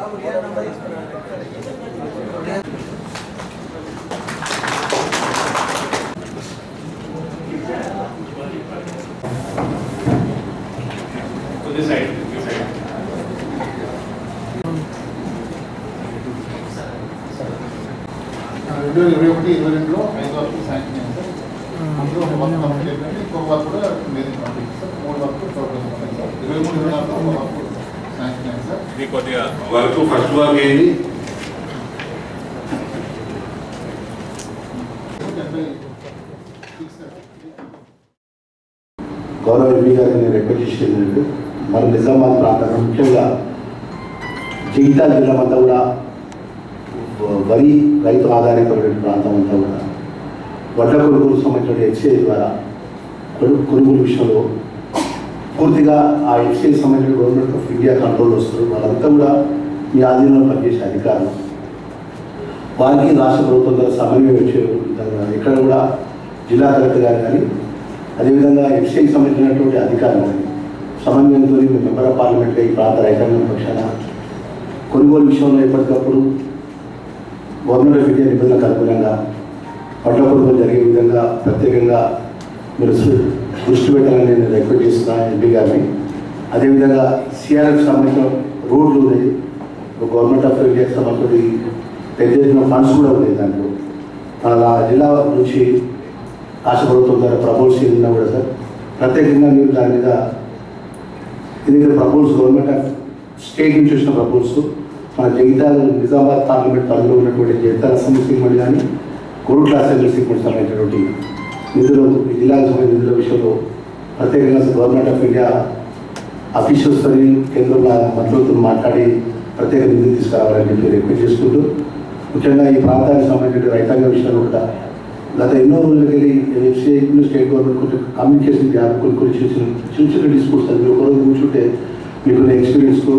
రెండు వేల ఇరవై ఒకటి ఇరవై రెండులో ఐదు వరకు శాంక్షన్ అయింది సార్ అందులో ఒక వర్క్ కంప్లీట్ అయిపోయింది ఇంకో వర్క్ కూడా మీరు కంప్లీట్ సార్ మూడు వర్క్ టోటల్ సార్ ఇరవై మూడు ఇరవై నాలుగు ఒక వర్క్ ఫస్ట్ వర్క్ ఏంటి గౌరవ ఎంపీ గారిని నేను రిక్వెస్ట్ చేసేది మన నిజామాబాద్ ప్రాంతంలో ముఖ్యంగా జగిత్యాల జిల్లా అంతా కూడా వరి రైతు ఆధారితమైన ప్రాంతం అంతా కూడా వడ్ల కొనుగోలు సంబంధించిన ఎఫ్సిఐ ద్వారా కొను- కొనుగోలు విషయంలో పూర్తిగా ఆ ఎఫ్సిఐ సంబంధించిన గవర్నమెంట్ ఆఫ్ ఇండియా కంట్రోల్ వస్తారు. వాళ్ళంతా కూడా మీ ఆధీనంలో పనిచేసే అధికారులు. వారికి రాష్ట్ర ప్రభుత్వం ద్వారా సమన్వయం వచ్చే ఇక్కడ కూడా జిల్లా కలెక్టర్ గారు కానీ అదేవిధంగా ఎఫ్సీకి సంబంధించినటువంటి అధికారులు కానీ సమన్వయంతో మెంబర్ ఆఫ్ పార్లమెంట్గా ఈ ప్రాంత రైతాంగం పక్షాన కొనుగోలు విషయంలో ఎప్పటికప్పుడు గవర్నమెంట్ ఆఫ్ ఇండియా నిబంధనలకు అనుగుణంగా పంట కొనుగోలు జరిగే విధంగా ప్రత్యేకంగా మీరు దృష్టి పెట్టాలని నేను రిక్వెస్ట్ చేస్తున్నాను ఎంపీ గారిని. అదేవిధంగా సిఆర్ఎఫ్ సంబంధించిన రోడ్లు ఉన్నాయి. గవర్నమెంట్ ఆఫ్ ఇండియాకి సంబంధించి పెద్ద ఎత్తున ఫండ్స్ కూడా ఉన్నాయి దాంట్లో. మన జిల్లా నుంచి రాష్ట్ర ప్రభుత్వం ద్వారా ప్రపోజ్ ఉన్నా కూడా సార్. ప్రత్యేకంగా మీరు దాని మీద ఇది ప్రపోజ్ గవర్నమెంట్ ఆఫ్ స్టేట్ నుంచి వచ్చిన ప్రపోజ్ మన జగితాల నిజామాబాద్ పార్లమెంట్ పరిధిలో ఉన్నటువంటి జగితాల అసెంబ్లీ సీక్మెంట్ కానీ కోరుట్ల అసెంబ్లీ సీక్మెంట్ సంబంధించినటువంటి నిధులు ఈ జిల్లాకు సంబంధించిన నిధుల విషయంలో ప్రత్యేకంగా గవర్నమెంట్ ఆఫ్ ఇండియా అఫీషియల్స్ కేంద్రంలో మంత్రులతో మాట్లాడి ప్రత్యేక నిధులు తీసుకురావాలని చెప్పి రిక్వెస్ట్ చేసుకుంటూ ముఖ్యంగా ఈ ప్రాంతానికి సంబంధించిన రైతాంగ విషయంలో కూడా గత ఎన్నో రోజులకి ఎఫ్సీఐ స్టేట్ గవర్నమెంట్ కొంచెం కమ్యూనికేషన్ గ్యాప్ కొన్ని కొన్ని చిన్న చిన్న చిన్న చిన్న డిస్ప్యూట్స్ అది ఒక రోజు కూర్చుంటే మీకున్న ఎక్స్పీరియన్స్కు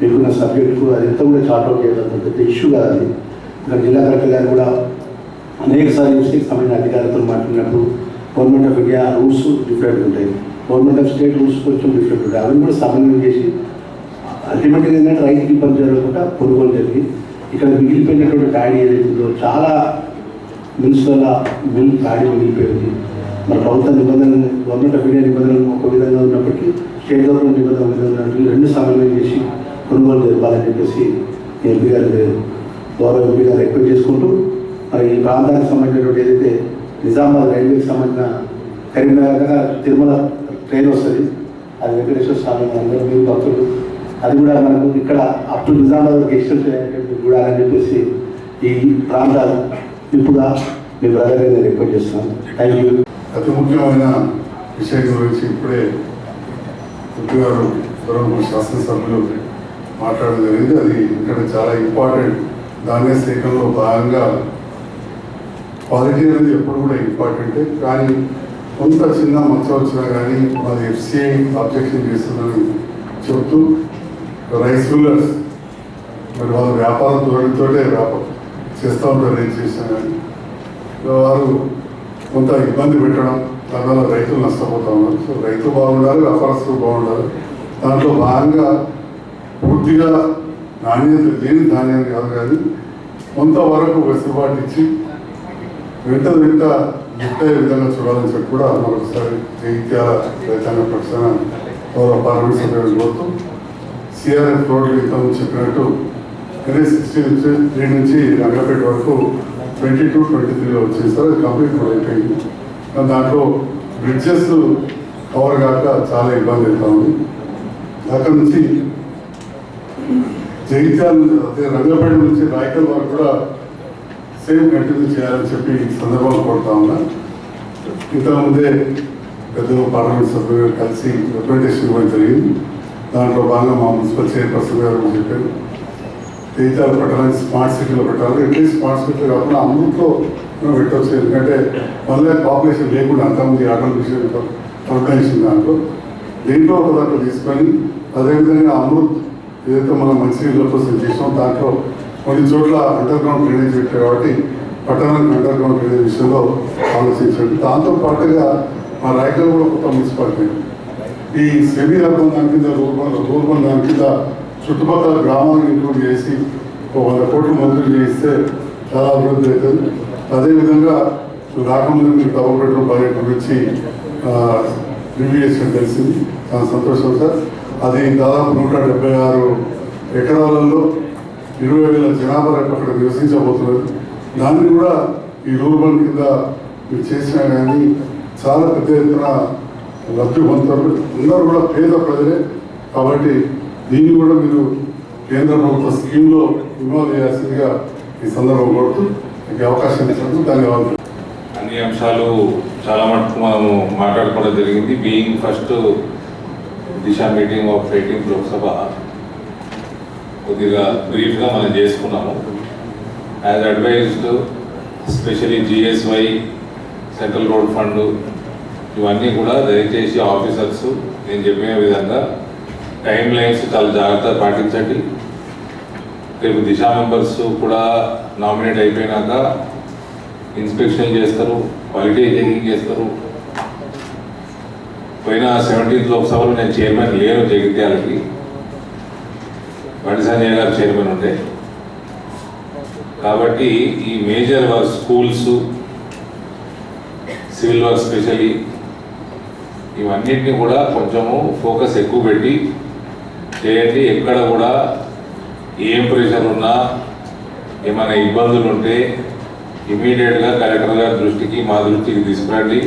మీకున్న సబ్జెక్టుకు అది ఎంత కూడా చార్ట్ అవుట్ చేయగలుగుతుంది పెద్ద ఇష్యూ కాదు అది. ఇక్కడ జిల్లా కలెక్టర్ గారు కూడా అనేక సార్లు ఎఫ్సీకి సంబంధించిన అధికారులతో మాట్లాడినప్పుడు government of India rules different ఉంటాయి. గవర్నమెంట్ ఆఫ్ స్టేట్ రూల్స్ కొంచెం డిఫరెంట్ ఉంటాయి. అవి కూడా సమన్వయం చేసి అల్టిమేట్గా ఏంటంటే రైతుకి ఇబ్బంది జరగకుండా కొనుగోలు జరిగి ఇక్కడ మిగిలిపోయినటువంటి ప్యాడీ ఏదైతుందో చాలా మిల్స్ మిల్ ప్యాడీ మిగిలిపోయింది. మన ప్రభుత్వ నిబంధనలు గవర్నమెంట్ ఆఫ్ ఇండియా నిబంధనలు ఒక విధంగా ఉన్నప్పటికీ స్టేట్ గవర్నమెంట్ నిబంధనలు విధంగా రెండు సమన్వయం చేసి కొనుగోలు జరపాలని చెప్పేసి ఎంపీ గారు గౌరవ ఎంపీ గారు రిక్వెస్ట్ చేసుకుంటూ మరి ఈ ప్రాంతానికి సంబంధించినటువంటి ఏదైతే నిజామాబాద్ రైల్వేకి సంబంధించిన కరీంనగర్ తిరుమల ట్రైన్ వస్తుంది. అది వెంకటేశ్వర స్వామి అందరూ మీరు భక్తులు. అది కూడా మనకు ఇక్కడ అప్ టు నిజామాబాద్ ఎక్స్టెన్స్ కూడా అని చెప్పేసి ఈ ప్రాంతాలు ఇప్పుడుగా మీ బ్రదర్ నేను రిక్వెస్ట్ చేస్తున్నాను థ్యాంక్ యూ అతి ముఖ్యమైన విషయం గురించి ఇప్పుడే గారు దూరంపూర్ శాసనసభ్యులు మాట్లాడడం జరిగింది. అది ఇక్కడ చాలా ఇంపార్టెంట్ ధాన్య సేకరణలో భాగంగా క్వాలిటీ అనేది ఎప్పుడు కూడా ఇంపార్టెంటే. కానీ కొంత చిన్న మచ్చ వచ్చినా కానీ అది ఎఫ్సిఐ అబ్జెక్షన్ చేస్తుందని చెప్తూ రైస్ మిల్లర్స్ మరి వాళ్ళ వ్యాపారం ధోరణితోటే వ్యాపారం చేస్తూ ఉంటారు ఏం చేసినా కానీ. వారు కొంత ఇబ్బంది పెట్టడం దానివల్ల రైతులు నష్టపోతూ. ఉన్నారు సో రైతు బాగుండాలి వ్యాపారస్తులు బాగుండాలి. దాంట్లో భాగంగా పూర్తిగా నాణ్యత లేని ధాన్యాన్ని కాదు కానీ కొంతవరకు వెసులుబాటు ఇచ్చి వింత వింత గిఫ్ట్ అయ్యే విధంగా చూడాలని చెప్పి కూడా మరొకసారి జైత్యాల రైతాంగ పక్షాన గౌరవ పార్లమెంట్ సభ్యులు కోరుతూ సిఆర్ఎఫ్ రోడ్లు ఇంతకుముందు చెప్పినట్టు ఎన్ఎస్ సిక్స్టీ నుంచి త్రీ నుంచి రంగపేట వరకు ట్వంటీ టూ ట్వంటీ త్రీలో వచ్చింది అది కంప్లీట్ కూడా అయిపోయింది దాంట్లో బ్రిడ్జెస్ కవర్ కాక చాలా ఇబ్బంది అవుతా ఉంది. అక్కడ నుంచి జగిత్యాల అదే రంగపేట నుంచి రాయకల్ వరకు కూడా సేమ్ కంటిన్యూ చేయాలని చెప్పి సందర్భాలు కోరుతా ఉన్నా. ఇంతకుముందే పెద్దలు పార్లమెంట్ సభ్యులు కలిసి రిప్రజెంటేషన్ ఇవ్వడం జరిగింది. దాంట్లో భాగంగా మా మున్సిపల్ చైర్పర్సన్ గారు చెప్పారు. తీర్థాలు పెట్టాలని స్మార్ట్ సిటీలో పెట్టాలి. అట్లీస్ట్ స్మార్ట్ సిటీలో కాకుండా అమృత్లో మనం పెట్టవచ్చు ఎందుకంటే మళ్ళీ పాపులేషన్ లేకుండా అంతమంది ఆటోమేషన్ విషయం ఆర్గనైజేషన్ దాంట్లో. దీంట్లో ఒక దాంట్లో తీసుకొని అదేవిధంగా అమృత్ ఏదైతే మనం మంచినీళ్ళ కోసం చేసాం దాంట్లో కొన్ని చోట్ల అండర్ గ్రౌండ్ డ్రైనేజ్ పెట్టారు కాబట్టి పట్టణానికి అండర్ గ్రౌండ్ డ్రైనేజ్ విషయంలో ఆలోచించండి దాంతో పాటుగా మా రాయకల్ కూడా కొత్త మున్సిపాలిటీ. ఈ సెమీ రకం దాని కింద రూపంలో రూపం దాని కింద చుట్టుపక్కల గ్రామాలను ఇంక్లూడ్ చేసి ఒక వంద కోట్లు మంజూరు చేస్తే చాలా అభివృద్ధి అవుతుంది. అదేవిధంగా రాకముందు మీరు డబుల్ బెడ్రూమ్ ప్రాజెక్ట్ గురించి రివ్యూ చేసిన తెలిసింది. చాలా సంతోషం సార్. అది దాదాపు నూట డెబ్బై ఆరు ఎకరాలలో ఇరవై వేల జనాభా రేపు అక్కడ నివసించబోతున్నారు. దాన్ని కూడా ఈ రూరల్ కింద మీరు చేసినా కానీ చాలా పెద్ద ఎత్తున లబ్ధి పొందుతారు. అందరూ కూడా పేద ప్రజలే. కాబట్టి దీన్ని కూడా మీరు కేంద్ర ప్రభుత్వ స్కీమ్లో ఇన్వాల్వ్ చేయాల్సిందిగా ఈ సందర్భం కోరుతూ మీకు అవకాశం ఇచ్చినందుకు ధన్యవాదాలు. అన్ని అంశాలు చాలా మటుకు మనము మాట్లాడుకోవడం జరిగింది. Being first Disha meeting of eighteenth Lok Sabha కొద్దిగా బ్రీఫ్గా మనం చేసుకున్నాము. As advised specially GSY central road fund ఇవన్నీ కూడా దయచేసి ఆఫీసర్స్ నేను చెప్పిన విధంగా టైం లైన్స్ చాలా జాగ్రత్తగా పాటించండి. రేపు దిశా మెంబర్స్ కూడా నామినేట్ అయిపోయినాక ఇన్స్పెక్షన్ చేస్తారు క్వాలిటీ చెకింగ్ చేస్తారు. పోయిన సెవెంటీన్త్ లోక్సభలో నేను చైర్మన్ లేను జగిత్యాలకి. బండి సంజయ్ గారు చైర్మన్ కాబట్టి ఈ major work schools civil work specially ఇవన్నిటిని కూడా కొంచెము ఫోకస్ ఎక్కువ పెట్టి చేయండి. ఎక్కడ కూడా ఏం ప్రెషర్ ఉన్నా ఏమైనా ఇబ్బందులు ఉంటే ఇమీడియట్గా కలెక్టర్ గారి దృష్టికి మా దృష్టికి తీసుకురండి.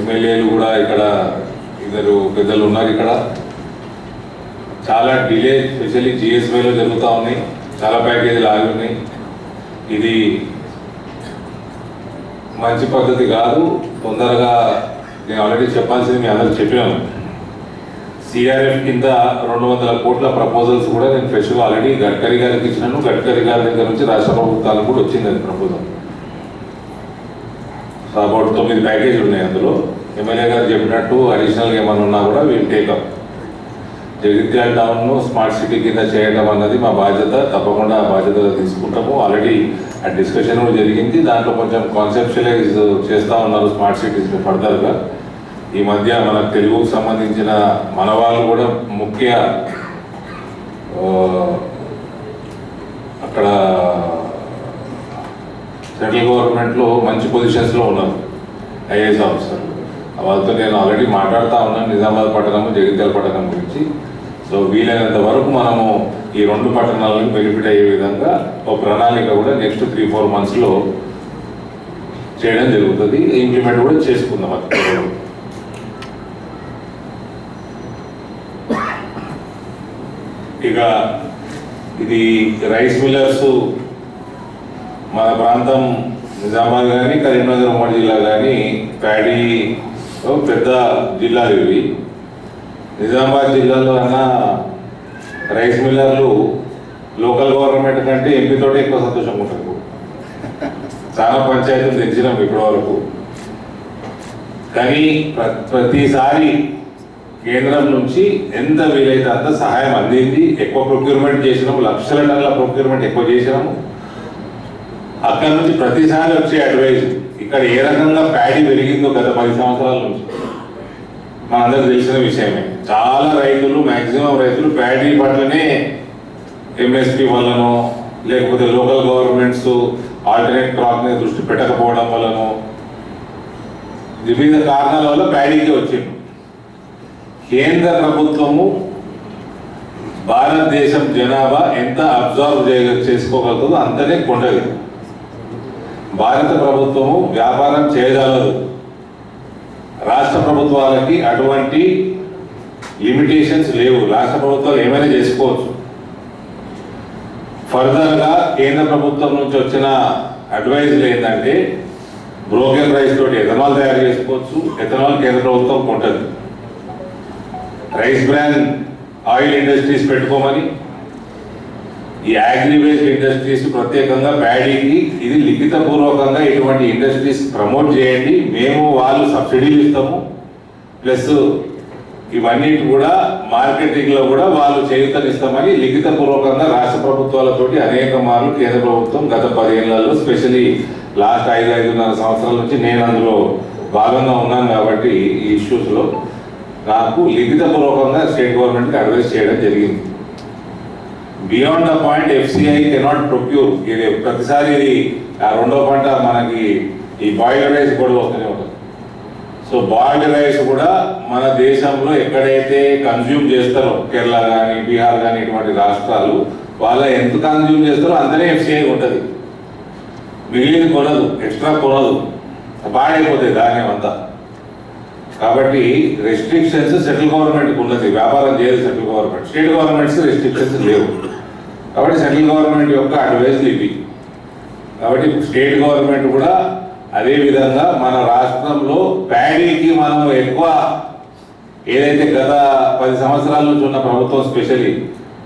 ఎమ్మెల్యేలు కూడా ఇక్కడ ఇద్దరు పెద్దలు ఉన్నారు ఇక్కడ. చాలా డిలే స్పెషల్లీ జిఎస్వైలో జరుగుతూ ఉన్నాయి. చాలా ప్యాకేజీలు ఆగి ఉన్నాయి. ఇది మంచి పద్ధతి కాదు. తొందరగా నేను ఆల్రెడీ చెప్పాల్సింది మీ అందరికి చెప్పాను. సిఆర్ఎఫ్ కింద రెండు వందల కోట్ల ప్రపోజల్స్ కూడా నేను ఫ్రెష్గా ఆల్రెడీ గడ్కరీ గారికి ఇచ్చినాను. గడ్కరీ గారి దగ్గర నుంచి రాష్ట్ర ప్రభుత్వాలకు కూడా వచ్చింది అది ప్రపోజల్ సో అబౌట్ తొమ్మిది ప్యాకేజీలు ఉన్నాయి అందులో. ఎమ్మెల్యే గారు చెప్పినట్టు అడిషనల్గా ఏమైనా ఉన్నా కూడా వీళ్ళు టేకప్ జగిత్యాల టౌన్ను స్మార్ట్ సిటీ కింద చేయడం అన్నది మా బాధ్యత. తప్పకుండా ఆ బాధ్యత తీసుకుంటాము. ఆల్రెడీ ఆ డిస్కషన్ కూడా జరిగింది. దాంట్లో కొంచెం కాన్సెప్షువలైజ్ చేస్తూ ఉన్నారు స్మార్ట్ సిటీస్ని ఫర్దర్గా. ఈ మధ్య మన తెలుగుకు సంబంధించిన మన వాళ్ళు కూడా ముఖ్య అక్కడ సెంట్రల్ గవర్నమెంట్లో మంచి పొజిషన్స్లో ఉన్నారు. ఐఏఎస్ ఆఫీసర్లు. వాళ్ళతో నేను ఆల్రెడీ మాట్లాడుతూ ఉన్నాను. నిజామాబాద్ పట్టణము జగిత్యాల పట్టణం గురించి. సో వీలైనంత వరకు మనము ఈ రెండు పట్టణాలను బెనిఫిట్ అయ్యే విధంగా ఒక ప్రణాళిక కూడా నెక్స్ట్ త్రీ ఫోర్ మంత్స్లో చేయడం జరుగుతుంది. ఇంప్లిమెంట్ కూడా చేసుకుందాం అది. ఇక ఇది రైస్ మిల్లర్స్ మన ప్రాంతం నిజామాబాద్ కానీ కరీంనగర్ ఉమ్మడి జిల్లా కానీ ప్యాడీ పెద్ద జిల్లాలు ఇవి నిజామాబాద్ జిల్లాలో అన్న రైస్ మిల్లర్లు లోకల్ గవర్నమెంట్ కంటే ఎంపీతోటే ఎక్కువ సంతోషంగా ఉంటారు. చాలా పంచాయతీలు తెచ్చినాం ఇప్పటి వరకు. కానీ ప్రతిసారి కేంద్రం నుంచి ఎంత వీలైతే అంత సహాయం అందింది. ఎక్కువ ప్రొక్యూర్మెంట్ చేసినాము. లక్షల టన్నుల ప్రొక్యూర్మెంట్ ఎక్కువ చేసినాము. అక్కడ నుంచి ప్రతిసారి వచ్చే అడ్వైజ్ ఇక్కడ ఏ రకంగా ప్యాడీ పెరిగిందో గత పది సంవత్సరాల నుంచి. మనందరికి తెలిసిన విషయమే. చాలా రైతులు మ్యాక్సిమం రైతులు ప్యాడీ పట్లనే ఎంఎస్పి వల్లనో లేకపోతే లోకల్ గవర్నమెంట్స్ ఆల్టర్నేట్ క్రాప్ మీద దృష్టి పెట్టకపోవడం వల్లనో వివిధ కారణాల వల్ల ప్యాడీకి వచ్చింది. కేంద్ర ప్రభుత్వము భారతదేశం జనాభా ఎంత అబ్జర్వ్ చేయ చేసుకోగలుగుతుందో అంతనే కొండది. భారత ప్రభుత్వము వ్యాపారం చేయగలదు. రాష్ట్ర ప్రభుత్వాలకి అటువంటి లిమిటేషన్స్ లేవు. రాష్ట్ర ప్రభుత్వాలు ఏమైనా చేసుకోవచ్చు. ఫర్దర్గా కేంద్ర ప్రభుత్వం నుంచి వచ్చిన అడ్వైజులు ఏంటంటే బ్రోకెన్ రైస్ తోటి ఎథనాల్ తయారు చేసుకోవచ్చు. ఎథనాల్ కేంద్ర ప్రభుత్వం కొంటది. రైస్ బ్రాండ్ ఆయిల్ ఇండస్ట్రీస్ పెట్టుకోమని ఈ అగ్రివేస్ట్ ఇండస్ట్రీస్ ప్రత్యేకంగా ప్యాడీకి ఇది లిఖిత పూర్వకంగా ఇటువంటి ఇండస్ట్రీస్ ప్రమోట్ చేయండి. మేము వాళ్ళు సబ్సిడీలు ఇస్తాము. ప్లస్ ఇవన్నిటి కూడా మార్కెటింగ్లో కూడా వాళ్ళు చేయుతనిస్తామని లిఖిత పూర్వకంగా రాష్ట్ర ప్రభుత్వాలతోటి అనేక మార్లు కేంద్ర ప్రభుత్వం గత పదిహేనులలో స్పెషలీ లాస్ట్ ఐదు ఐదున్నర సంవత్సరాల నుంచి నేను అందులో భాగంగా ఉన్నాను కాబట్టి ఈ ఇష్యూస్లో నాకు లిఖిత పూర్వకంగా స్టేట్ గవర్నమెంట్కి అడ్వైస్ చేయడం జరిగింది. Beyond the point FCI cannot procure. ఇది ప్రతిసారి ఇది ఆ రెండో పంట మనకి ఈ బాయిల్డ్ రైస్ కూడా వస్తూనే ఉంటుంది. సో బాయిల్డ్ రైస్ కూడా మన దేశంలో ఎక్కడైతే కన్జ్యూమ్ చేస్తారో కేరళ కానీ బీహార్ కానీ ఇటువంటి రాష్ట్రాలు వాళ్ళ ఎంత కన్జ్యూమ్ చేస్తారో అంతనే ఎఫ్సిఐ ఉంటుంది. మిగిలిన కొనదు ఎక్స్ట్రా కొనదు. పాడైపోతాయి ధాన్యం అంతా. కాబట్టి రెస్ట్రిక్షన్స్ సెంట్రల్ గవర్నమెంట్కి ఉన్నది. వ్యాపారం చేయదు central government state governments restrictions లేవు. కాబట్టి సెంట్రల్ గవర్నమెంట్ యొక్క అడ్వైజ్లు ఇవి కాబట్టి స్టేట్ గవర్నమెంట్ కూడా అదే విధంగా మన రాష్ట్రంలో ప్యాడీకి మనం ఎక్కువ ఏదైతే గత పది సంవత్సరాల నుంచి ఉన్న ప్రభుత్వం స్పెషల్లీ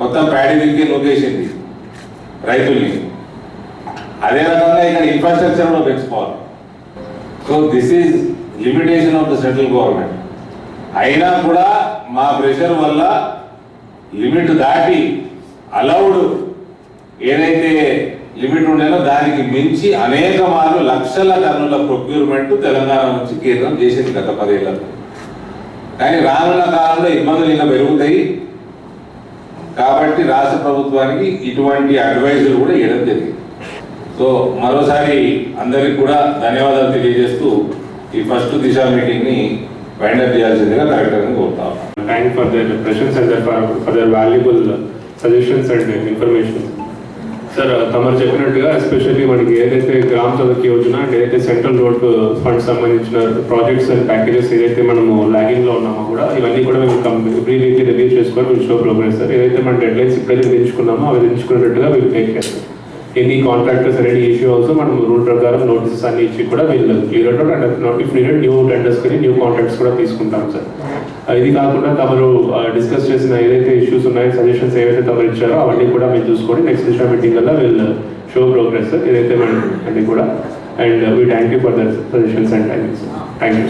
మొత్తం ప్యాడీ దిక్కే నొక్కేసింది రైతుల్ని. అదే రకంగా ఇక్కడ ఇన్ఫ్రాస్ట్రక్చర్ కూడా పెంచుకోవాలి. So this is limitation of the central government అయినా కూడా మా ప్రెషర్ వల్ల లిమిట్ దాటి అలౌడ్ ఏదైతే లిమిట్ ఉండేనో దానికి మించి అనేక మార్లు లక్షల టన్నుల ప్రొక్యూర్మెంట్ తెలంగాణ నుంచి కేంద్రం చేసింది గత పదేళ్ళలో. కానీ రానున్న కాలంలో ఇబ్బందులు ఇలా పెరుగుతాయి. కాబట్టి రాష్ట్ర ప్రభుత్వానికి ఇటువంటి అడ్వైజులు కూడా ఇవ్వడం జరిగింది. సో మరోసారి అందరికి కూడా ధన్యవాదాలు తెలియజేస్తూ ఈ ఫస్ట్ దిశ మీటింగ్ని వైండప్ చేయాల్సిందిగా collector కోరుతాం thank for their expressions and for for their valuable uh, suggestions and uh, sir uh, తమరు చెప్పినట్టుగా ఎస్పెషల్లీ మనకి ఏదైతే గ్రామ సభకి యోజన అండ్ ఏదైతే సెంట్రల్ రోడ్ ఫండ్ సంబంధించిన ప్రాజెక్ట్స్ అండ్ ప్యాకేజెస్ ఏదైతే మనము లాగింగ్లో ఉన్నామో కూడా ఇవన్నీ కూడా మేము ఎవ్రీ వీక్ రివ్యూ చేసుకొని విల్ షో ప్రోగ్రెస్ సార్ ఏదైతే మన డెడ్ లైన్స్ ఇప్పుడైతే విధించుకున్నామో అవి విధించుకున్నట్టుగా వీళ్ళు take care any contractors any issue also మనం రూల్ ప్రకారం నోటీసెస్ అన్ని ఇచ్చి కూడా వీళ్ళు clear out and not if needed new టెండర్స్కి new contracts కూడా తీసుకుంటాం సార్. ఇది కాకుండా తమరు డిస్కస్ చేసిన ఏదైతే ఇష్యూస్ ఉన్నాయో సజెషన్స్ ఏవైతే తమరు ఇచ్చారో అవన్నీ కూడా మీరు చూసుకొని నెక్స్ట్ దిశా మీటింగ్ వల్ల వీళ్ళు షో ప్రోగ్రెస్ ఏదైతే మనం అన్ని కూడా. And we thank you for their suggestions and timings thank you